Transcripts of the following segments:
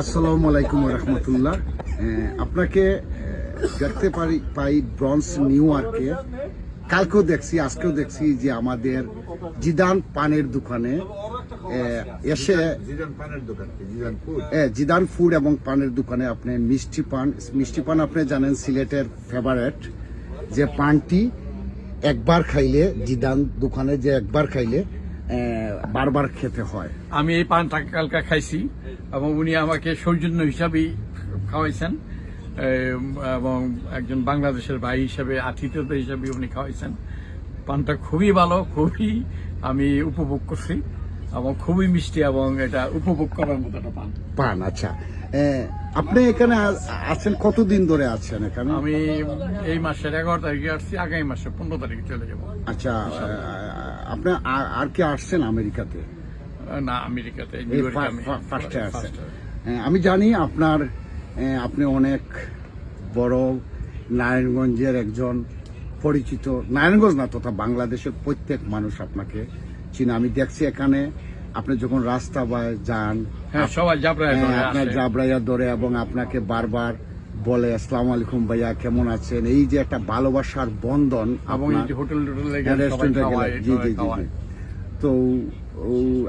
আসসালামু আলাইকুম রহমতুল্লাহ। আপনাকে দেখতে পারি পাই ব্রঞ্জ নিউ ইয়র্কে। কালকেও দেখছি আজকেও দেখছি যে আমাদের জিদান পানের দোকানে এসে জিদান ফুড? এবং পানের দোকানে আপনি মিষ্টি পান। মিষ্টি পান আপনি জানেন সিলেটের ফেভারেট যে পানটি একবার খাইলে জিদান দোকানে যে একবার খাইলে বারবার খেতে হয়। আমি এই পানটা কালকা খাইছি। এবং উনি আমাকে সৌজন্য হিসাবেই খাওয়াইছেন। এবং একজন বাংলাদেশের ভাই হিসাবে আতিথ্যতা হিসাবে উনি খাওয়াইছেন। পানটা খুবই ভালো খুবই আমি উপভোগ করছি এবং খুবই মিষ্টি এবং এটা উপভোগ করার মতো একটা পান। পান আচ্ছা। আপনি এখানে আছেন কতদিন ধরে আছেন এখানে? আমি এই মাসের এগারো তারিখে আসছি আগামী মাসের পনেরো তারিখে চলে যাব। আচ্ছা আপনি আর কি আসছেন আমেরিকাতে? না আমেরিকাতে আমি। হ্যাঁ, আমি জানি আপনার আপনি অনেক বড় নারায়ণগঞ্জের একজন পরিচিত। নারায়ণগঞ্জ না তথা বাংলাদেশের প্রত্যেক মানুষ আপনাকে চিনে। আমি দেখছি এখানে আপনি যখন রাস্তা বা যান হ্যাঁ হ্যাঁ, আপনার। জাবরাইয়া ধরে এবং আপনাকে বারবার বলে আসসালামু আলাইকুম ভাইয়া কেমন আছেন? এই যে একটা ভালোবাসার বন্ধন এবং হোটেল রেস্টুরেন্টে জি জি জি তো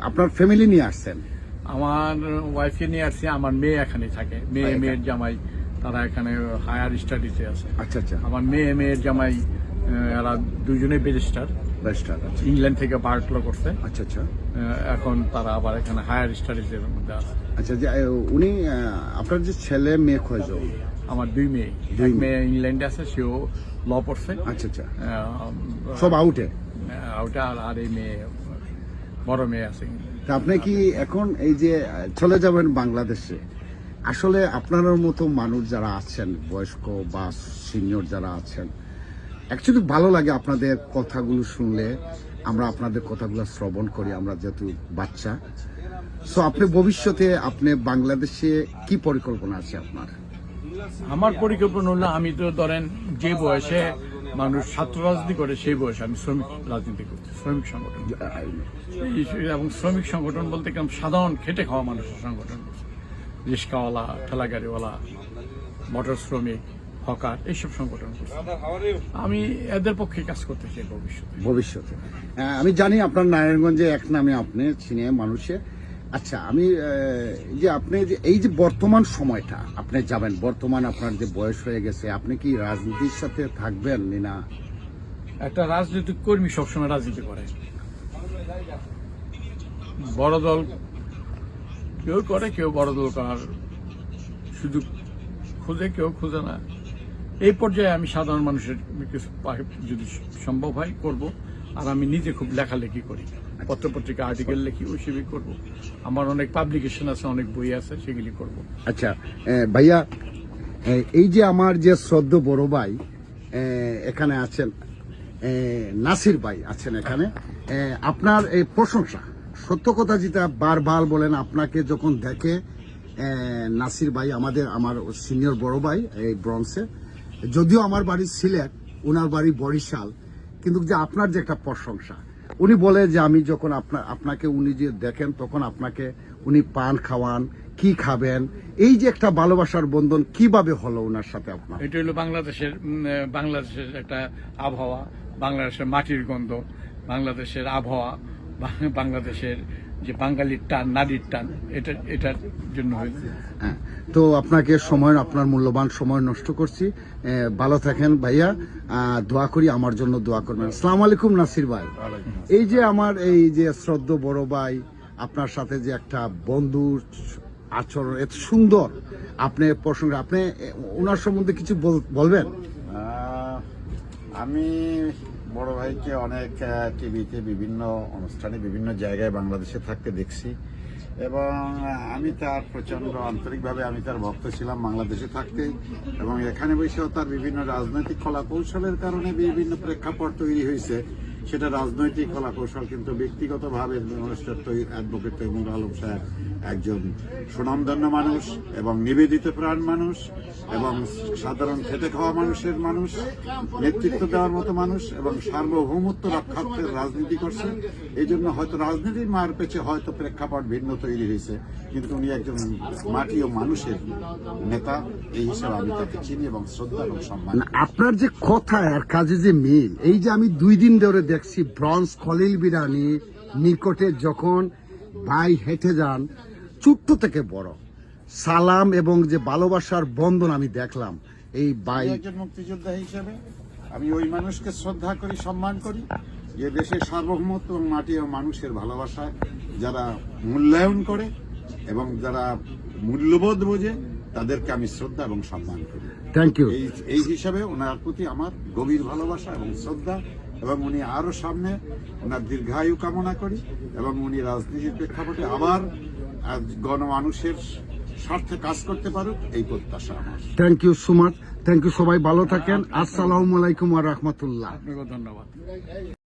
আপনার ফ্যামিলি নিয়ে আসছেন? আমার ওয়াইফকে নিয়ে আসছি আমার মেয়ে এখানে থাকে। মেয়ে। মেয়ের জামাই তারা এখানে হায়ার স্টাডিতে আছে। আচ্ছা আচ্ছা। আমার মেয়ে মেয়ের জামাই এরা দুজনে ব্যারিস্টার রেস্টার আচ্ছা। ইংল্যান্ড থেকে বার্টলো করছে। আচ্ছা আচ্ছা। এখন তারা আবার এখানে হায়ার স্টাডিজের মধ্যে আছে। আচ্ছা যে উনি আপনার যে ছেলে মেয়ে কয়জন? আমার দুই মেয়ে। দুই এক মেয়ে। ইংল্যান্ডে আছে সেও ল পড়ছে। আচ্ছা আচ্ছা। সব আউটে আর- আর এই মেয়ে বড় মেয়ে আছে আপনি কি এখন এই যে চলে যাবেন বাংলাদেশে আসলে আপনার মতো মানুষ যারা আছেন বয়স্ক বা সিনিয়র যারা আছেন অ্যাকচুয়ালি ভালো লাগে আপনাদের কথাগুলো শুনলে আমরা আপনাদের কথাগুলো শ্রবণ করি আমরা যেহেতু বাচ্চা। সো আপনি ভবিষ্যতে আপনি বাংলাদেশে কি পরিকল্পনা আছে আপনার? আমার পরিকল্পনা হলো আমি তো ধরেন যে বয়সে মানুষ ছাত্র রাজনীতি করে সেই বয়সে আমি শ্রমিক রাজনীতি করছি শ্রমিক সংগঠন। এবং শ্রমিক সংগঠন বলতে কেমন সাধারণ খেটে খাওয়া মানুষের সংগঠন রিক্সাওয়ালা ঠেলাগাড়িওয়ালা মোটর শ্রমিক হকার এইসব সংগঠন আমি এদের পক্ষে কাজ করতে চাই ভবিষ্যতে। ভবিষ্যতে। আহ, আমি জানি আপনার নারায়ণগঞ্জে এক নামে আপনি চিনে মানুষে। আচ্ছা আমি যে আপনি যে, এই যে বর্তমান সময়টা, আপনি যাবেন, বর্তমান আপনার যে বয়স হয়ে গেছে, আপনি কি রাজনীতির সাথে থাকবেন না একটা রাজনৈতিক কর্মী সবসময় রাজনীতি করে। বড় দল কেউ করে, কেউ বড় দল করার সুযোগ খুঁজে, কেউ খুঁজে না। এই পর্যায়ে আমি সাধারণ মানুষের কিছু যদি সম্ভব হয়, করব। আর আমি নিজে খুব লেখালেখি করি। পত্রপত্রিকা আর্টিকেল লিখি, ওই সেবই করব। আমার অনেক পাবলিকেশন আছে, অনেক বই আছে, সেগুলি করব। আচ্ছা ভাইয়া এই যে আমার যে শ্রদ্ধ বড় ভাই এখানে আছেন নাসির ভাই আছেন এখানে আপনার এই প্রশংসা, সত্য কথা যেটা বারবার বলেন, আপনাকে যখন দেখে নাসির ভাই আমাদের, আমার সিনিয়র বড় ভাই, এই ব্রন্সে যদিও আমার বাড়ি সিলেট ওনার বাড়ি বরিশাল, কিন্তু যে আপনার যে একটা প্রশংসা উনি বলে যে আমি যখন আপনার আপনাকে উনি যে দেখেন, তখন আপনাকে উনি পান খাওয়ান, কি খাবেন, এই যে একটা ভালোবাসার বন্ধন কীভাবে হলো ওনার সাথে আপনার? এটা হলো বাংলাদেশের বাংলাদেশের একটা আবহাওয়া, বাংলাদেশের মাটির গন্ধ, বাংলাদেশের আবহাওয়া বাংলাদেশের যে বাঙালির টান নারীর টান এটা এটার জন্য হয়েছে। হ্যাঁ তো আপনাকে সময় আপনার মূল্যবান সময় নষ্ট করছি। ভালো থাকেন ভাইয়া দোয়া করি আমার জন্য দোয়া করবেন। আসসালামু আলাইকুম নাসির ভাই। এই যে আমার এই যে শ্রদ্ধ বড় ভাই আপনার সাথে যে একটা বন্ধুর আচরণ এত সুন্দর আপনি প্রসঙ্গে আপনি ওনার সম্বন্ধে কিছু বল- বলবেন? আমি বড় ভাইকে অনেক টিভিতে বিভিন্ন অনুষ্ঠানে বিভিন্ন জায়গায় বাংলাদেশে থাকতে দেখছি। এবং আমি তার প্রচণ্ড আন্তরিকভাবে আমি তার ভক্ত ছিলাম বাংলাদেশে থাকতে। এবং এখানে বসেও তার বিভিন্ন রাজনৈতিক কলা কৌশলের কারণে বিভিন্ন প্রেক্ষাপট তৈরি হয়েছে। সেটা রাজনৈতিক কলা কৌশল কিন্তু ব্যক্তিগতভাবে অ্যাডভোকেট তৈমুর আলম সাহেব একজন সুনামধন্য মানুষ এবং নিবেদিত প্রাণ মানুষ এবং সাধারণ খেটে খাওয়া মানুষের মানুষ, নেতৃত্ব দেওয়ার মতো মানুষ এবং সার্বভৌমত্ব রক্ষার্থের রাজনীতি করছে। এই জন্য হয়তো রাজনীতির মায়ের পেছে হয়তো প্রেক্ষাপট ভিন্ন তৈরি হয়েছে, কিন্তু উনি একজন মাটি ও মানুষের নেতা। এই হিসাবে আমি তাকে চিনি এবং শ্রদ্ধা এবং সম্মান আপনার যে কথা আর কাজে যে মিল, এই যে আমি দুই দিন ধরে দেখছি ব্রঞ্জ খলিল বিরানি নিকটে যখন ভাই হেঁটে যান ছোট্ট থেকে বড়। সালাম এবং যে ভালোবাসার বন্ধন আমি দেখলাম এই ভাই। একজন মুক্তিযোদ্ধা হিসেবে আমি ওই মানুষকে শ্রদ্ধা করি সম্মান করি। যে দেশের সার্বভৌমত্ব এবং মাটি ও মানুষের ভালোবাসায় যারা মূল্যায়ন করে এবং যারা মূল্যবোধ বোঝে তাদেরকে আমি শ্রদ্ধা এবং সম্মান করি। থ্যাংক ইউ এই এই হিসাবে ওনার প্রতি আমার গভীর ভালোবাসা এবং শ্রদ্ধা। এবং উনি আরও সামনে ওনার দীর্ঘায়ু কামনা করি এবং উনি রাজনীতির প্রেক্ষাপটে আবার গণমানুষের স্বার্থে কাজ করতে পারুক এই প্রত্যাশা আমার। Thank you so much thank you সবাই ভালো থাকেন। আসসালামু আলাইকুম আর রহমতুল্লাহ। আপনাকে ধন্যবাদ।